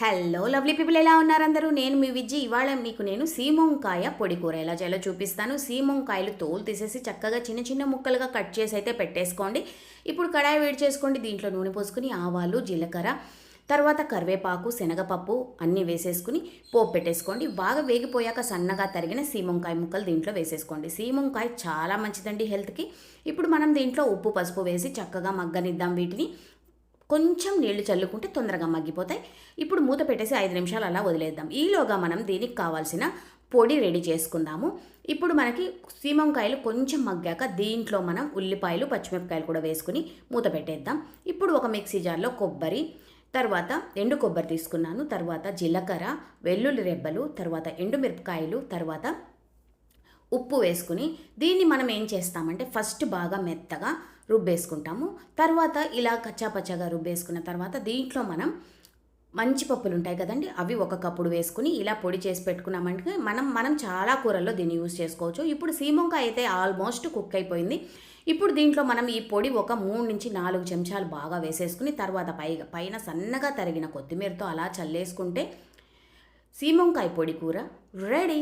Hello lovely people ఎలా ఉన్నారు అందరూ? నేను మీ విజ్జి ఇవాళ మీకు నేను సీమంకాయ పొడి కూర ఎలా చేయాలో చూపిస్తాను. సీమంకాయలు తోలు తీసేసి చక్కగా చిన్న చిన్న ముక్కలుగా కట్ చేసి అయితే పెట్టేసుకోండి. ఇప్పుడు కడాయి వేడి చేసుకోండి. దీంట్లో నూనె పోసుకుని ఆవాలు జీలకర్ర తర్వాత కరివేపాకు శనగపప్పు అన్నీ వేసేసుకుని పోపు పెట్టేసుకోండి. బాగా వేగిపోయాక సన్నగా తరిగిన సీమంకాయ ముక్కలు దీంట్లో వేసేసుకోండి. సీమంకాయ చాలా మంచిదండి హెల్త్కి. ఇప్పుడు మనం దీంట్లో ఉప్పు పసుపు వేసి చక్కగా మగ్గనిద్దాం వీటిని. కొంచెం నీళ్ళు చల్లుకుంటే తొందరగా మగ్గిపోతాయి. ఇప్పుడు మూత పెట్టేసి ఐదు నిమిషాలు అలా వదిలేద్దాం. ఈలోగా మనం దీనికి కావాల్సిన పొడి రెడీ చేసుకుందాము. ఇప్పుడు మనకి సీమంకాయలు కొంచెం మగ్గాక దీంట్లో మనం ఉల్లిపాయలు పచ్చిమిరపకాయలు కూడా వేసుకుని మూత పెట్టేద్దాం. ఇప్పుడు ఒక మిక్సీ జార్లో కొబ్బరి తర్వాత ఎండు కొబ్బరి తీసుకున్నాను తర్వాత జీలకర్ర వెల్లుల్లి రెబ్బలు తర్వాత ఎండుమిరపకాయలు తర్వాత ఉప్పు వేసుకుని దీన్ని మనం ఏం చేస్తామంటే ఫస్ట్ బాగా మెత్తగా రుబ్బేసుకుంటాము. తర్వాత ఇలా కచ్చాపచ్చాగా రుబ్బేసుకున్న తర్వాత దీంట్లో మనం మంచి పప్పులు ఉంటాయి కదండి అవి ఒక కప్పుడు వేసుకుని ఇలా పొడి చేసి పెట్టుకున్నామంటే మనం మనం చాలా కూరల్లో దీన్ని యూజ్ చేసుకోవచ్చు. ఇప్పుడు సీమంకాయ అయితే ఆల్మోస్ట్ కుక్ అయిపోయింది. ఇప్పుడు దీంట్లో మనం ఈ పొడి ఒక మూడు నుంచి నాలుగు చెంచాలు బాగా వేసేసుకుని తర్వాత పైగా పైన సన్నగా తరిగిన కొత్తిమీరతో అలా చల్లేసుకుంటే సీమంకాయ పొడి కూర రెడీ.